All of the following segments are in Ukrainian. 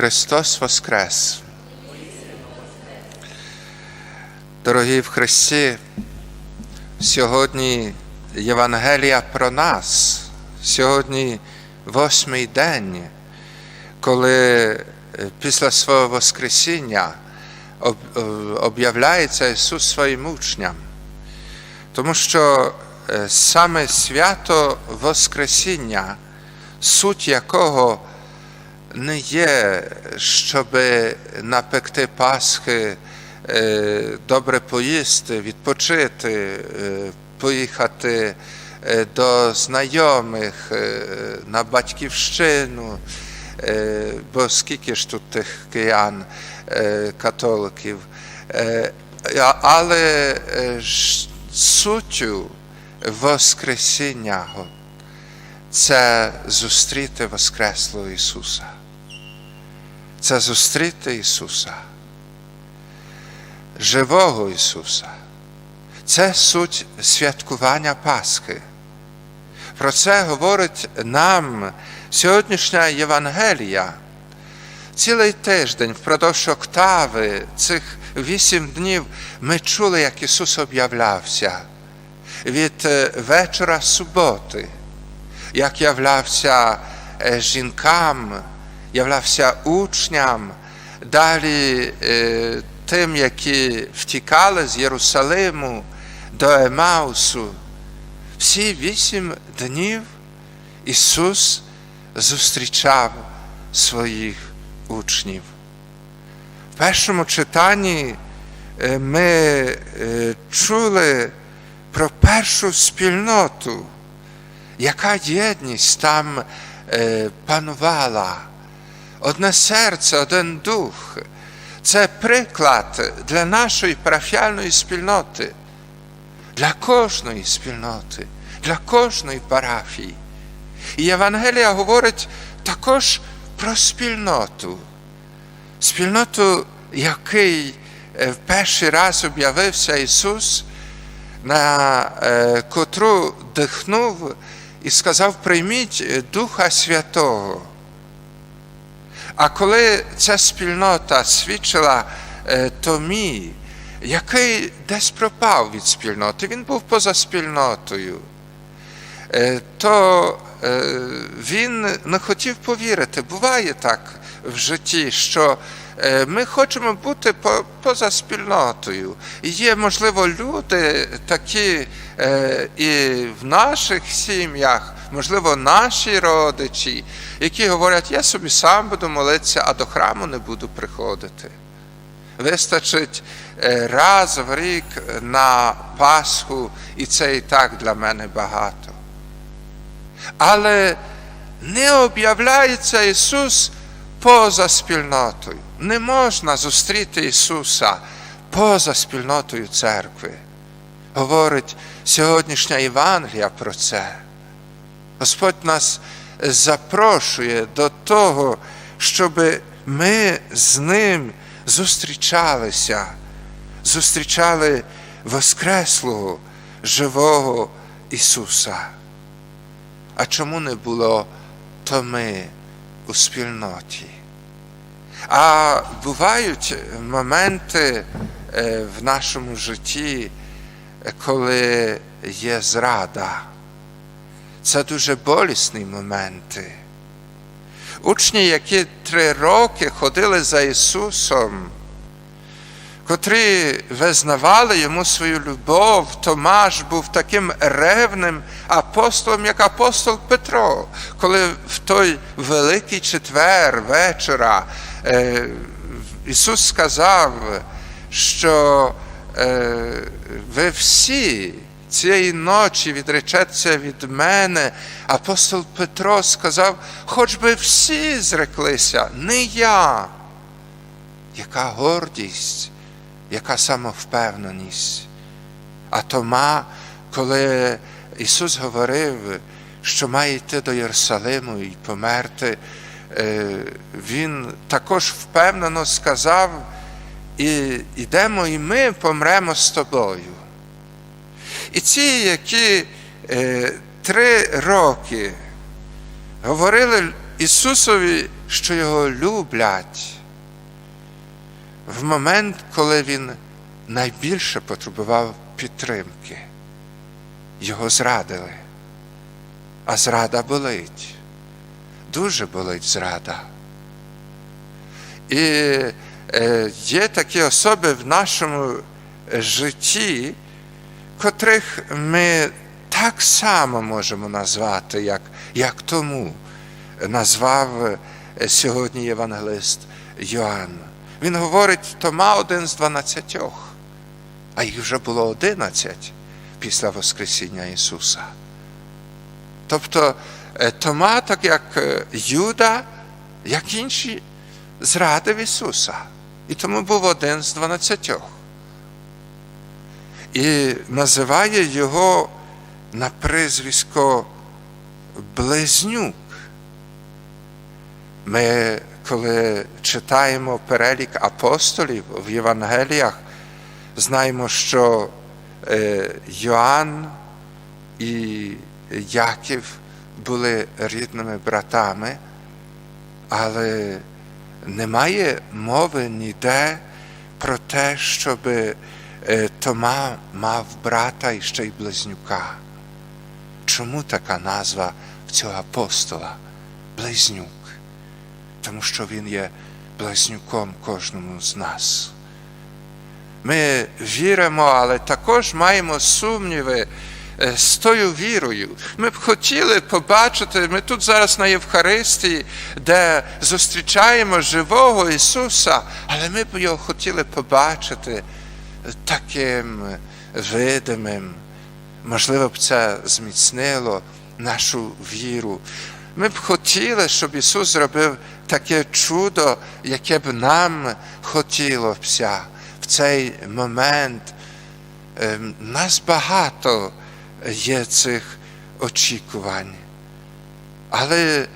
Христос Воскрес! Дорогі в Христі, сьогодні Євангелія про нас, сьогодні восьмий день, коли е, після свого Воскресіння е, об'являється Ісус своїм учням. Тому що е, саме свято Воскресіння, суть якого не є, щоб напекти Пасхи, е, добре поїсти, відпочити, е, поїхати е, до знайомих на батьківщину, бо скільки ж тут тих киян, католиків. Але суттю Воскресіння це зустріти Воскреслого Ісуса. Це зустріти Ісуса, живого Ісуса. Це суть святкування Пасхи. Про це говорить нам сьогоднішня Євангелія. Цілий тиждень впродовж октави цих вісім днів ми чули, як Ісус об'являвся від е, вечора суботи, як являвся е, жінкам, являвся учням, далі е, тим, які втікали з Єрусалиму до Емаусу. Всі вісім днів Ісус зустрічав своїх учнів. В першому читанні е, ми е, чули про першу спільноту, яка єдність там панувала. Одне серце, один дух. Це приклад для нашої парафіальної спільноти, для кожної спільноти, для кожної парафії. І Євангелія говорить також про спільноту, спільноту, який е, в перший раз об'явився Ісус, на е, котру дихнув і сказав: прийміть Духа Святого. А коли ця спільнота свідчила е, Томі, який десь пропав від спільноти, він був поза спільнотою, е, то е, він не хотів повірити. Буває так в житті, що ми хочемо бути по- поза спільнотою. І є, можливо, люди такі і в наших сім'ях, можливо, наші родичі, які говорять, я собі сам буду молитися, а до храму не буду приходити. Вистачить е, раз в рік на Пасху, і це і так для мене багато. Але не об'являється Ісус поза спільнотою. Не можна зустріти Ісуса поза спільнотою церкви. Говорить сьогоднішня Євангелія про це. Господь нас запрошує до того, щоб ми з Ним зустрічалися, зустрічали Воскреслого, живого Ісуса. А чому не було томи у спільноті? А бувають моменти е, в нашому житті, коли є зрада. Це дуже болісні моменти. Учні, які три роки ходили за Ісусом, котрі визнавали йому свою любов, Томаш був таким ревним апостолом, як апостол Петро, коли в той великий четвер вечора е, Ісус сказав, що е, ви всі цієї ночі відречеться від мене. Апостол Петро сказав, хоч би всі зреклися, не я. Яка гордість, яка самовпевненість. А Тома, коли Ісус говорив, що має йти до Єрусалиму і померти, е, Він також впевнено сказав, і йдемо і ми помремо з тобою. І ці, які е, три роки говорили Ісусові, що його люблять, в момент, коли Він найбільше потребував підтримки, його зрадили. А зрада болить. Дуже болить зрада. І е, є такі особи в нашому житті, котрих ми так само можемо назвати, як, як тому назвав е, сьогодні євангелист Йоанн. Він говорить, Тома один з дванадцятьох, а їх вже було одинадцять після Воскресіння Ісуса. Тобто е, Тома, так як е, Юда, як інші, зрадив Ісуса. І тому був один з дванадцятьох. І називає його на прізвисько Близнюк. Ми, коли читаємо перелік апостолів в Євангеліях, знаємо, що е, Йоанн і Яків були рідними братами, але немає мови ніде про те, щоб Тома мав брата і ще й близнюка. Чому така назва в цього апостола? Близнюк. Тому що він є близнюком кожному з нас. Ми віримо, але також маємо сумніви з тою вірою. Ми б хотіли побачити, ми тут зараз на Євхаристії, де зустрічаємо живого Ісуса, але ми б його хотіли побачити таким видимим. Можливо б це зміцнило нашу віру. Ми б хотіли, щоб Ісус зробив таке чудо, яке б нам хотілося в цей момент. Нас багато є цих очікувань. Але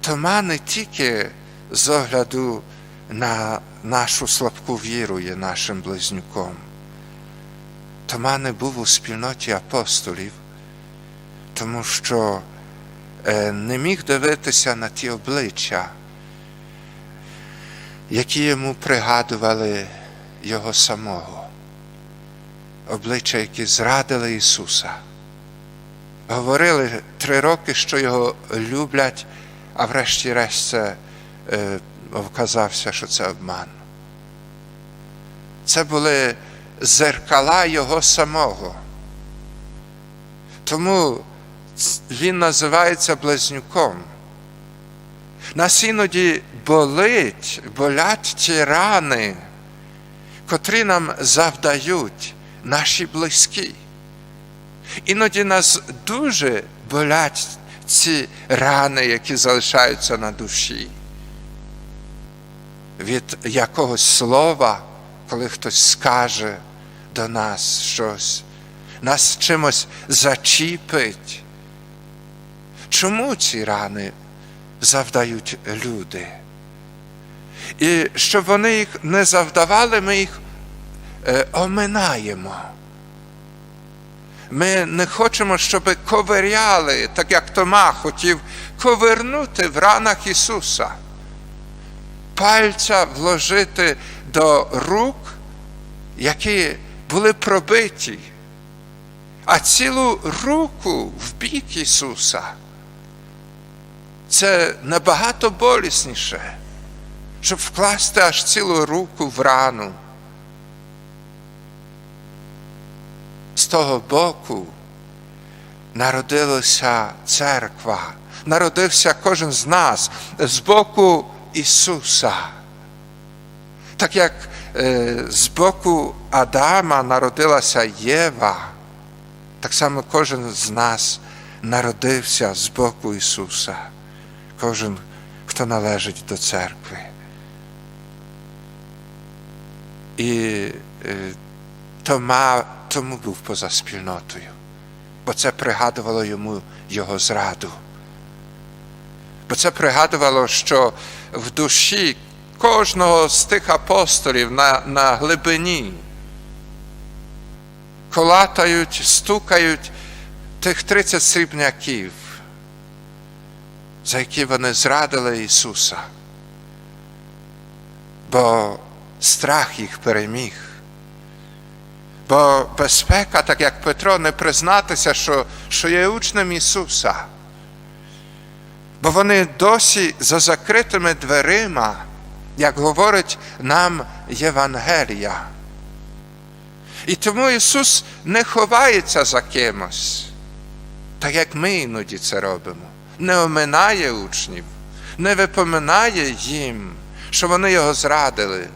Тома не тільки з огляду на нашу слабку віру є нашим близнюком. Тома не був у спільноті апостолів, тому що не міг дивитися на ті обличчя, які йому пригадували його самого, обличчя, які зрадили Ісуса. Говорили три роки, що його люблять, а врешті-решт це е, вказався, що це обман. Це були зеркала його самого. Тому він називається близнюком. Нас іноді болить, болять ті рани, котрі нам завдають наші близькі. Іноді нас дуже болять ці рани, які залишаються на душі. Від якогось слова, коли хтось скаже до нас щось, нас чимось зачіпить. Чому ці рани завдають люди? І щоб вони їх не завдавали, ми їх е, оминаємо. Ми не хочемо, щоб ковиряли, так як Тома хотів ковернути в ранах Ісуса, пальця вложити до рук, які були пробиті, а цілу руку в бік Ісуса. Це набагато болісніше, щоб вкласти аж цілу руку в рану. З того боку народилася церква, народився кожен з нас з боку Ісуса. Так як з боку Адама народилася Єва, так само кожен з нас народився з боку Ісуса, кожен, хто належить до церкви. І Тома тому був поза спільнотою, бо це пригадувало йому його зраду. Бо це пригадувало, що в душі кожного з тих апостолів на, на глибині колатають, стукають тих 30 срібняків. за які вони зрадили Ісуса. Бо страх їх переміг. Бо безпека, так як Петро, не признатися, що, що є учнем Ісуса. Бо вони досі за закритими дверима, як говорить нам Євангелія. І тому Ісус не ховається за кимось, так як ми іноді це робимо, не оминає учнів, не випоминає їм, що вони його зрадили,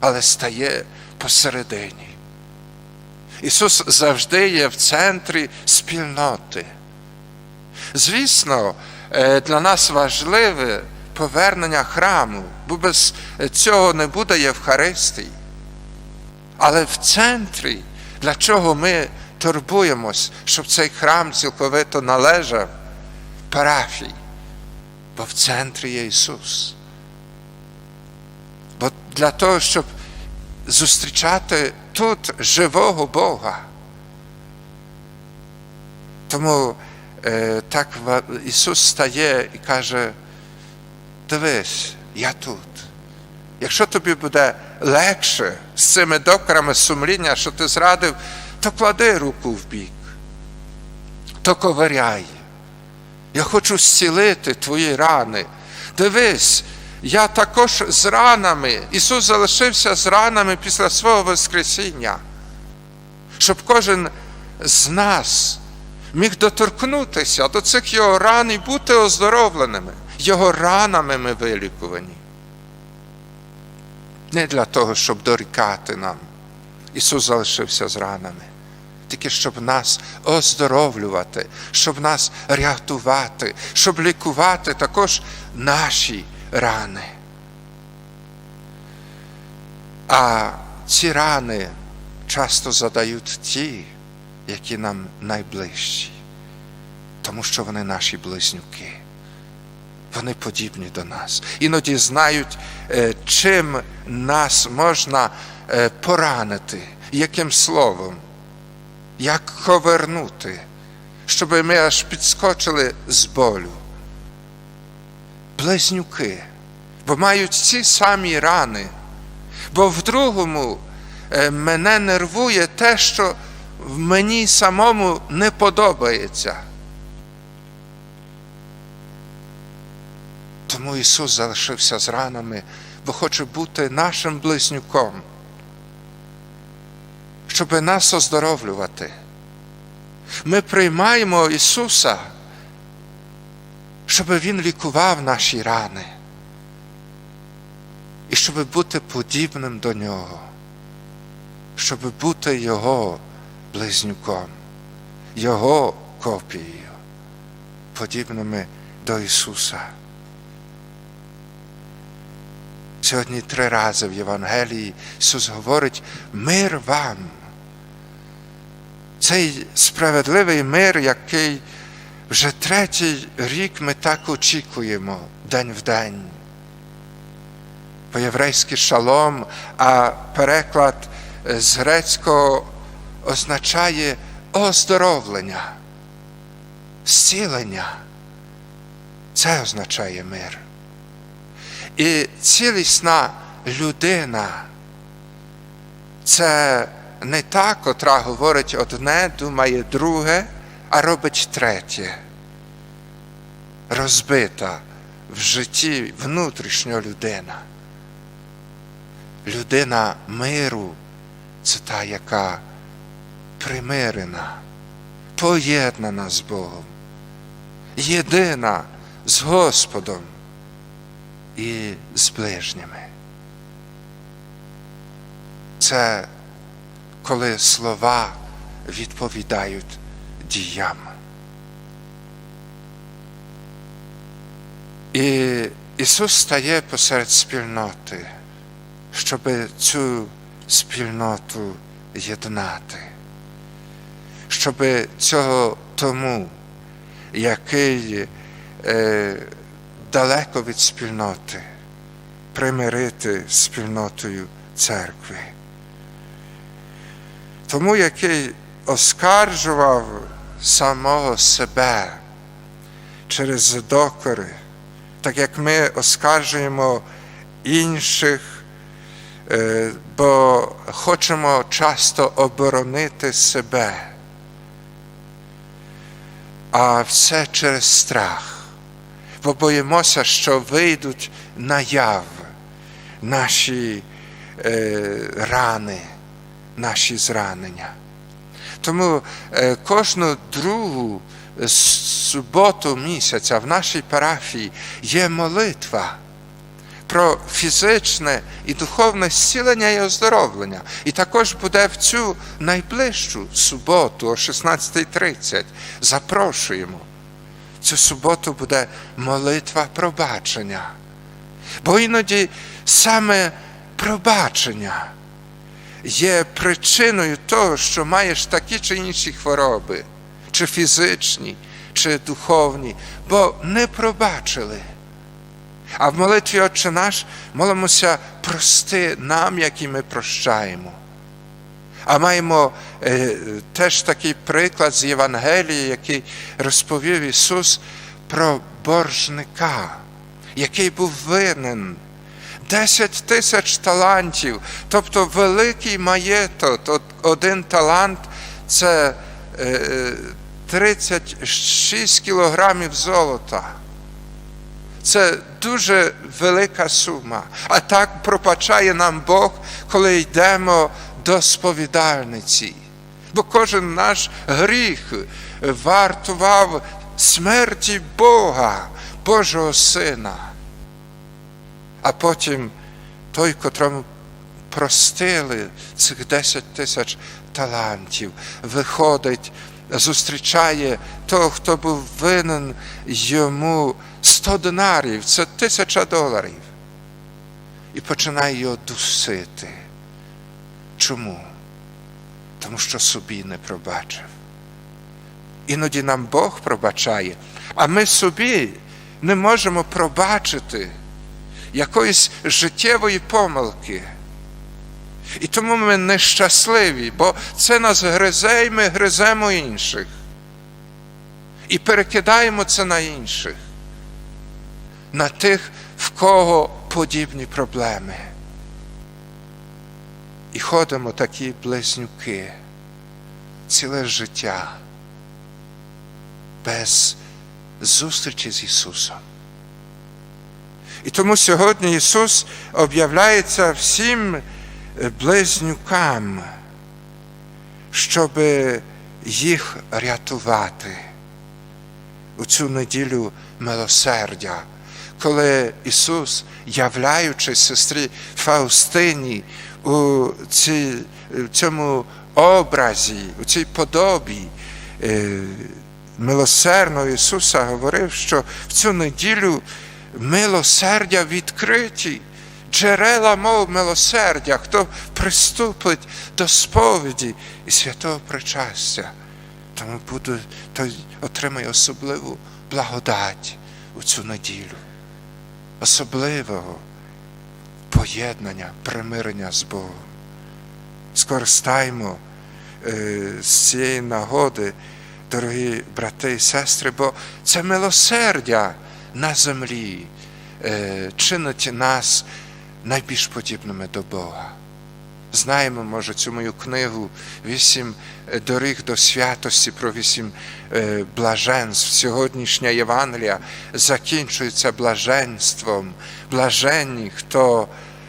але стає посередині. Ісус завжди є в центрі спільноти. Звісно, е, для нас важливе повернення храму, бо без цього не буде Євхаристії. Але в центрі, для чого ми турбуємось, щоб цей храм цілковито належав парафії, бо в центрі є Ісус. Бо для того, щоб зустрічати тут живого Бога. Тому е, так Ісус стає і каже, дивись, я тут. Якщо тобі буде легше з цими докорами сумління, що ти зрадив, то клади руку в бік, то ковиряй. Я хочу зцілити твої рани. Дивись, я також з ранами. Ісус залишився з ранами після свого Воскресіння, щоб кожен з нас міг доторкнутися до цих його ран і бути оздоровленими. Його ранами ми вилікувані. Не для того, щоб дорікати нам. Ісус залишився з ранами, тільки щоб нас оздоровлювати, щоб нас рятувати, щоб лікувати також наші рани. А ці рани часто задають ті, які нам найближчі, тому що вони наші близнюки. Вони подібні до нас. Іноді знають, чим нас можна поранити, яким словом, як ковернути, щоб ми аж підскочили з болю. Близнюки, бо мають ці самі рани, бо в другому мене нервує те, що в мені самому не подобається. Тому Ісус залишився з ранами, бо хоче бути нашим близнюком, щоб нас оздоровлювати. Ми приймаємо Ісуса, щоб Він лікував наші рани і щоб бути подібним до Нього, щоб бути Його близнюком, Його копією, подібними до Ісуса. Сьогодні три рази в Євангелії Ісус говорить мир вам. Цей справедливий мир, який вже третій рік ми так очікуємо день в день. По-єврейськи шалом, а переклад з грецького означає оздоровлення, зцілення. Це означає мир. І цілісна людина це не та, котра говорить одне, думає друге, а робить третє. Розбита в житті внутрішньо людина. Людина миру це та, яка примирена, поєднана з Богом, єдина з Господом і з ближніми. Це коли слова відповідають діям. І Ісус стає посеред спільноти, щоб цю спільноту єднати, щоб цього тому, який е, далеко від спільноти, примирити з спільнотою церкви. Тому, який оскаржував самого себе через докори, так як ми оскаржуємо інших, е, бо хочемо часто оборонити себе. А все через страх, бо боїмося, що вийдуть наяв наші е, рани, наші зранення. Тому е, кожну другу суботу місяця в нашій парафії є молитва про фізичне і духовне зцілення і оздоровлення. І також буде в цю найближчу суботу о 16.30. Запрошуємо. Цю суботу буде молитва пробачення. Бо іноді саме пробачення є причиною того, що маєш такі чи інші хвороби, чи фізичні, чи духовні, бо не пробачили. А в молитві Отче наш молимося прости нам, які ми прощаємо. А маємо е, теж такий приклад з Євангелії, який розповів Ісус про боржника, який був винен. 10 тисяч талантів, тобто великий маєток, один талант це е, 36 кілограмів золота. Це дуже велика сума. А так пробачає нам Бог, коли йдемо до сповідальниці. Бо кожен наш гріх вартував смерті Бога, Божого Сина. А потім той, котрому простили цих 10 тисяч талантів, виходить, зустрічає того, хто був винен йому 100 динарів, це тисяча доларів. І починає його дусити. Чому? Тому що собі не пробачив. Іноді нам Бог пробачає, а ми собі не можемо пробачити якоїсь життєвої помилки. І тому ми нещасливі, бо це нас гризе, і ми гриземо інших. І перекидаємо це на інших, на тих, в кого подібні проблеми. І ходимо такі близнюки ціле життя без зустрічі з Ісусом. І тому сьогодні Ісус об'являється всім близнюкам, щоб їх рятувати у цю неділю милосердя, коли Ісус, являючись сестрі Фаустині у цій, в цьому образі, у цій подобі милосердного Ісуса говорив, що в цю неділю милосердя відкриті, джерела мов милосердя, хто приступить до сповіді і святого причастя, тому буде, той отримає особливу благодать у цю неділю, особливого поєднання, примирення з Богом. Скористаймо е, з цієї нагоди, дорогі брати і сестри, бо це милосердя на землі е, чинить нас найбільш подібними до Бога. Знаємо, може, цю мою книгу вісім доріг до святості про вісім е, блаженств. Сьогоднішня Євангелія закінчується блаженством, блаженні, хто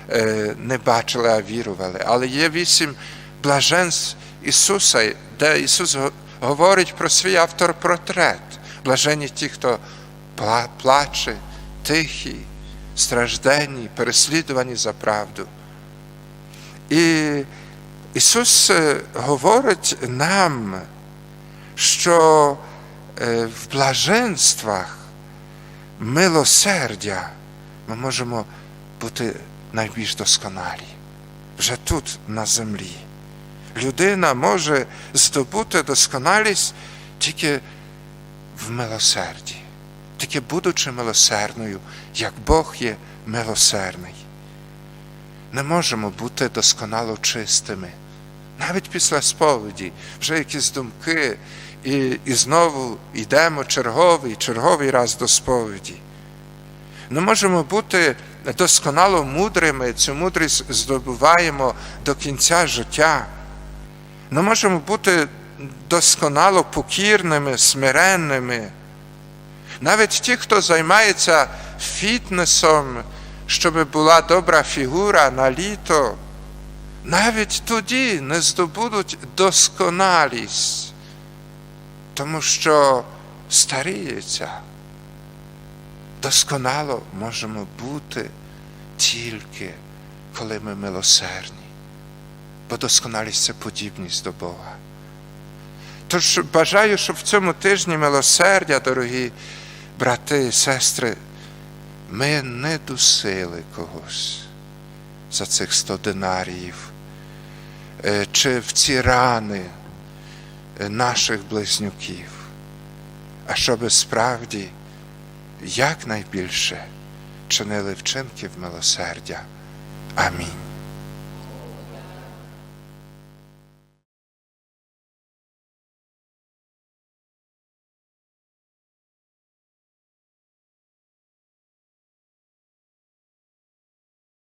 е, не бачили, а вірували. Але є вісім блаженств Ісуса, де Ісус говорить про свій автор-портрет. Блаженні ті, хто плаче, тихі, стражденні, переслідувані за правду. І Ісус говорить нам, що в блаженствах милосердя ми можемо бути найбільш досконалі вже тут, на землі. Людина може здобути досконалість тільки в милосерді, тільки будучи милосердною, як Бог є милосердний. Не можемо бути досконало чистими. Навіть після сповіді вже якісь думки і, і знову йдемо черговий, черговий раз до сповіді. Ми можемо бути досконало мудрими, цю мудрість здобуваємо до кінця життя. Ми можемо бути досконало покірними, смиренними. Навіть ті, хто займається фітнесом, щоб була добра фігура на літо, навіть тоді не здобудуть досконалість, тому що старіється. Досконало можемо бути тільки, коли ми милосердні, бо досконалість це подібність до Бога. Тож бажаю, щоб в цьому тижні милосердя, дорогі брати і сестри, ми не дусили когось за цих сто динаріїв, е, чи в ці рани е, наших близнюків, а щоб справді якнайбільше чинили вчинків милосердя. Амінь.